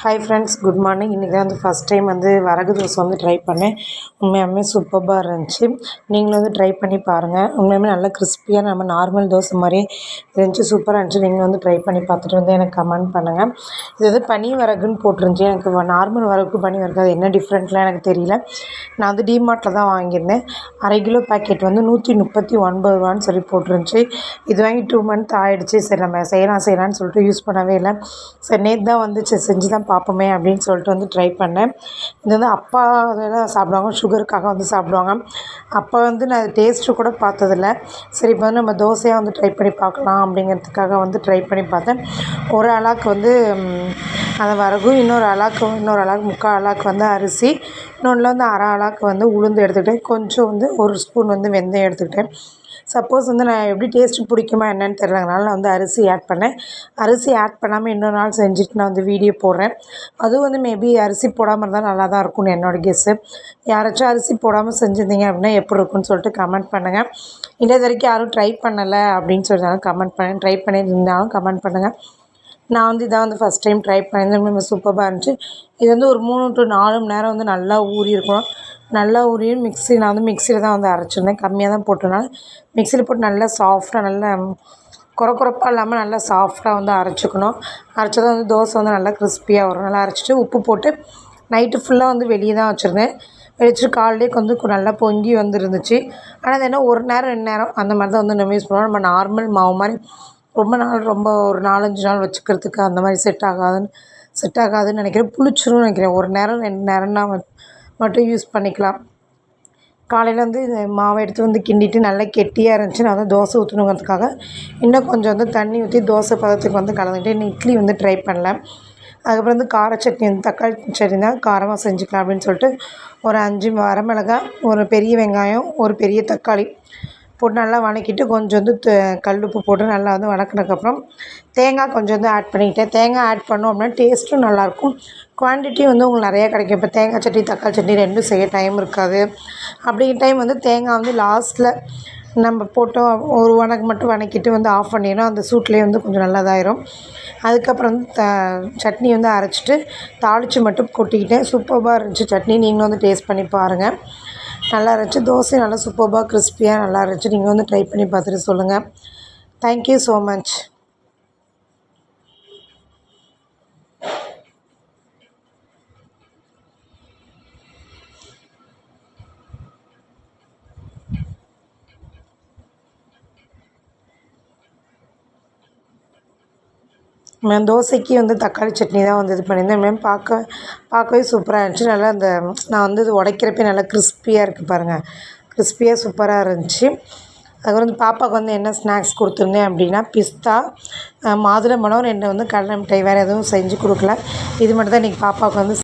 Hi friends good morning இன்றைக்கி தான் வந்து ஃபஸ்ட் டைம் வந்து வரகு தோசை வந்து ட்ரை பண்ணேன். உண்மையாலுமே சூப்பராக இருந்துச்சு. நீங்களும் வந்து ட்ரை பண்ணி பாருங்கள் உண்மையாலுமே நல்லா கிறிஸ்பியாக நம்ம நார்மல் தோசை மாதிரி இருந்துச்சு. சூப்பராக இருந்துச்சு. நீங்கள் வந்து ட்ரை பண்ணி பார்த்துட்டு வந்து எனக்கு கமெண்ட் பண்ணுங்கள் இது வந்து பனி வரகுன்னு போட்டிருந்துச்சி. எனக்கு நார்மல் வரகு பனி வரகு அது என்ன டிஃப்ரெண்ட்லாம் எனக்கு தெரியல. நான் வந்து டிமார்ட்டில் தான் வாங்கியிருந்தேன். அரை கிலோ பேக்கெட் வந்து நூற்றி முப்பத்தி ஒன்பது ரூபான்னு சொல்லி போட்டிருந்துச்சி. இது வாங்கி டூ மந்த் ஆகிடுச்சு சரி நம்ம செய்யலாம் செய்யலாம்னு சொல்லிட்டு யூஸ் பண்ணவே இல்லை. சரி நேற்று தான் வந்துச்சு. செஞ்சு தான் பார்ப்போமே அப்படின்னு சொல்லிட்டு வந்து ட்ரை பண்ணேன். இது வந்து அப்பா அதெல்லாம் சாப்பிடுவாங்க சுகருக்காக வந்து சாப்பிடுவாங்க. அப்போ வந்து நான் டேஸ்ட்டு கூட பார்த்ததில்ல. சரி இப்போ வந்து நம்ம தோசையாக வந்து ட்ரை பண்ணி பார்க்கலாம் அப்படிங்கிறதுக்காக வந்து ட்ரை பண்ணி பார்த்தேன். ஒரு அளாக்கு வந்து அந்த வரகு இன்னொரு அளாக்கு இன்னொரு அளவுக்கு முக்கால் அளாக்கு வந்து அரிசி இன்னொன்றில் வந்து அரை அளாக்கு வந்து உளுந்து எடுத்துக்கிட்டேன். கொஞ்சம் வந்து ஒரு ஸ்பூன் வந்து வெந்தயம் எடுத்துக்கிட்டேன். சப்போஸ் வந்து நான் எப்படி டேஸ்ட்டு பிடிக்குமா என்னென்னு தெரில அதனால் நான் வந்து அரிசி ஆட் பண்ணேன். அரிசி ஆட் பண்ணாமல் இன்னொரு நாள் செஞ்சுட்டு நான் வந்து வீடியோ போடுறேன். அதுவும் வந்து மேபி அரிசி போடாமல் இருந்தால் நல்லா தான் இருக்கும்னு என்னோடய கெஸ்ஸு யாராச்சும் அரிசி போடாமல் செஞ்சுருந்தீங்க அப்படின்னா எப்படி இருக்குன்னு சொல்லிட்டு கமெண்ட் பண்ணுங்கள் இல்லை இது வரைக்கும் யாரும் ட்ரை பண்ணலை அப்படின்னு சொல்லிட்டாலும் கமெண்ட் பண்ணேன் ட்ரை பண்ணியிருந்தாலும் கமெண்ட் பண்ணுங்கள் நான் வந்து இதான் வந்து ஃபஸ்ட் டைம் ட்ரை பண்ணியிருந்தேன். சூப்பராக இருந்துச்சு. இது வந்து ஒரு மூணு டு நாலு மணி நேரம் வந்து நல்லா ஊறி இருக்கணும் நல்லா ஊறியும் மிக்ஸி நான் வந்து மிக்ஸியில் தான் வந்து அரைச்சிருந்தேன். கம்மியாக தான் போட்டனால மிக்ஸியில் போட்டு நல்லா சாஃப்டாக நல்லா குறக்குறப்பாக இல்லாமல் நல்லா சாஃப்டாக வந்து அரைச்சிக்கணும். அரைச்சா வந்து தோசை வந்து நல்லா கிறிஸ்பியாக வரும். நல்லா அரைச்சிட்டு உப்பு போட்டு நைட்டு ஃபுல்லாக வந்து வெளியே தான் வச்சுருந்தேன். வெளிச்சிட்டு காலையிலே வந்து நல்லா பொங்கி வந்துருந்துச்சு. ஆனால் அது என்ன ஒரு நேரம் ரெண்டு நேரம் அந்த மாதிரி தான் வந்து நம்ம யூஸ் பண்ணுவோம். நம்ம நார்மல் மாவு மாதிரி ரொம்ப நாள் ரொம்ப ஒரு நாலஞ்சு நாள் வச்சுக்கிறதுக்கு அந்த மாதிரி செட் ஆகாதுன்னு செட் ஆகாதுன்னு நினைக்கிறேன். புளிச்சிரும்னு நினைக்கிறேன். ஒரு நேரம் ரெண்டு நேரம்னா மட்டும் யூஸ் பண்ணிக்கலாம். காலையில் வந்து இந்த மாவை எடுத்து வந்து கிண்டிட்டு நல்லா கெட்டியாக இருந்துச்சு நான் வந்து தோசை ஊற்றணுங்கிறதுக்காக இன்னும் கொஞ்சம் வந்து தண்ணி ஊற்றி தோசை பதத்துக்கு வந்து கலந்துக்கிட்டு இன்னும் இட்லி வந்து ட்ரை பண்ணல அதுக்கப்புறம் வந்து கார சட்னி வந்து தக்காளி சட்னி தான் காரமாக செஞ்சுக்கலாம் அப்படின்னு சொல்லிட்டு ஒரு அஞ்சு வரமிளகாய் ஒரு பெரிய வெங்காயம் ஒரு பெரிய தக்காளி போட்டு நல்லா வதக்கிட்டு கொஞ்சம் வந்து கல் உப்பு போட்டு நல்லா வந்து வதக்குனதுக்கப்புறம் தேங்காய் கொஞ்சம் வந்து ஆட் பண்ணிக்கிட்டேன். தேங்காய் ஆட் பண்ணோம் அப்படின்னா டேஸ்ட்டும் நல்லாயிருக்கும். குவான்டிட்டியும் வந்து உங்களுக்கு நிறையா கிடைக்கும். இப்போ தேங்காய் சட்னி தக்காளி சட்னி ரெண்டும் செய்ய டைம் இருக்காது. அப்படிங்கிற டைம் வந்து தேங்காய் வந்து லாஸ்ட்டில் நம்ம போட்டோம். ஒரு வணக்கு மட்டும் வணக்கிட்டு வந்து ஆஃப் பண்ணிடணும். அந்த சூட்லேயே வந்து கொஞ்சம் நல்லதாயிரும். அதுக்கப்புறம் வந்து த சட்னி வந்து அரைச்சிட்டு தாளித்து மட்டும் கொட்டிக்கிட்டேன். சூப்பராக இருந்துச்சு சட்னி. நீங்களும் வந்து டேஸ்ட் பண்ணி பாருங்கள் நல்லா இருந்துச்சு. தோசை நல்லா சூப்பர்பாக கிறிஸ்பியாக நல்லா இருந்துச்சு. நீங்கள் வந்து ட்ரை பண்ணி பார்த்துட்டு சொல்லுங்கள் தேங்க்யூ ஸோ மச் நான் தோசைக்கு வந்து தக்காளி சட்னி தான் வந்து இது பண்ணியிருந்தேன். மேம் பார்க்க பார்க்கவே சூப்பராக இருந்துச்சு. நல்லா அந்த நான் வந்து இது உடைக்கிறப்பே நல்லா கிறிஸ்பியாக இருக்குது பாருங்கள் கிறிஸ்பியாக சூப்பராக இருந்துச்சு. அதுக்கப்புறம் வந்து பாப்பாவுக்கு வந்து என்ன ஸ்நாக்ஸ் கொடுத்துருந்தேன் அப்படின்னா பிஸ்தா மாதுளம்பழம் ரெண்டு வந்து கடலை மிட்டாய் வேறு எதுவும் செஞ்சு கொடுக்கல. இது மட்டும் தான் இன்றைக்கி பாப்பாவுக்கு வந்து